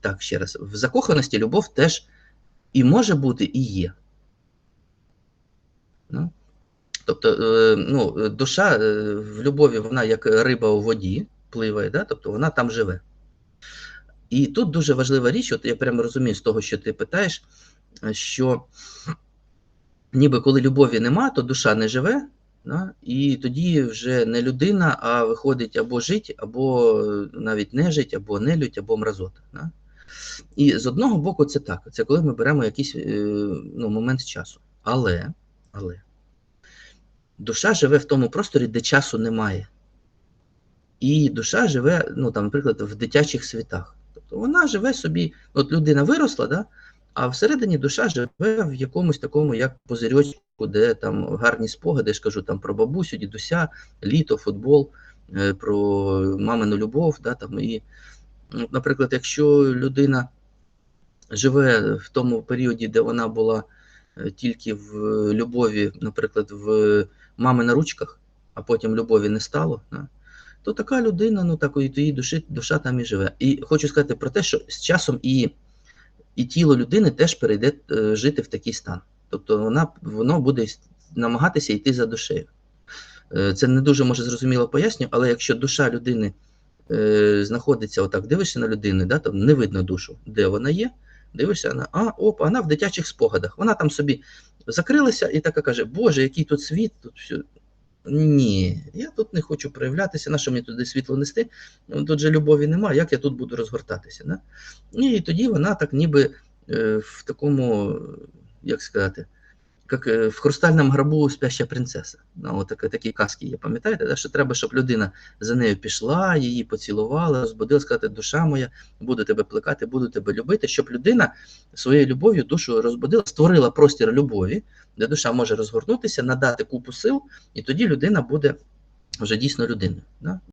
Так, ще раз, в закоханості любов теж і може бути, і є. Ну, тобто, е, ну, душа е, в любові, вона як риба у воді пливає, да? тобто вона там живе. І тут дуже важлива річ, от я прямо розумію з того, що ти питаєш, що ніби коли любові нема, то душа не живе, да? і тоді вже не людина, а виходить або жить, або е, навіть не жить, або нелюдь, або мразота. Да? І з одного боку, це так. Це коли ми беремо якийсь е, ну, момент часу. Але, але душа живе в тому просторі, де часу немає. І душа живе, ну там, наприклад, в дитячих світах. Тобто вона живе собі, от людина виросла, да? а всередині душа живе в якомусь такому, як позирьочку, де там гарні спогади, я ж кажу там про бабусю, дідуся, літо, футбол, е, про мамину любов. Да, там, і, наприклад, якщо людина живе в тому періоді, де вона була е, тільки в любові, наприклад, в мами на ручках, а потім любові не стало, то така людина, ну так, її душі, душа там і живе. І хочу сказати про те, що з часом і, і тіло людини теж перейде е, жити в такий стан. Тобто вона, воно буде намагатися йти за душею. Е, Це не дуже може зрозуміло поясню, але якщо душа людини е, знаходиться отак, дивишся на людину, да, там не видно душу, де вона є, дивишся, вона, а, оп, вона в дитячих спогадах. Вона там собі закрилася і така каже: Боже, який тут світ, тут все. Ні, я тут не хочу проявлятися, на що мені туди світло нести? Ну, Тут же любові немає, як я тут буду розгортатися? Да? І тоді вона так ніби е, в такому, як сказати, як е, в хрустальному гробу спяща принцеса. Ну, от такі, такі казки є, пам'ятаєте, да? що треба, щоб людина за нею пішла, її поцілувала, розбудила, сказати, душа моя, буду тебе плекати, буду тебе любити, щоб людина своєю любов'ю душу розбудила, створила простір любові, де душа може розгорнутися, надати купу сил, і тоді людина буде вже дійсно людиною. Да?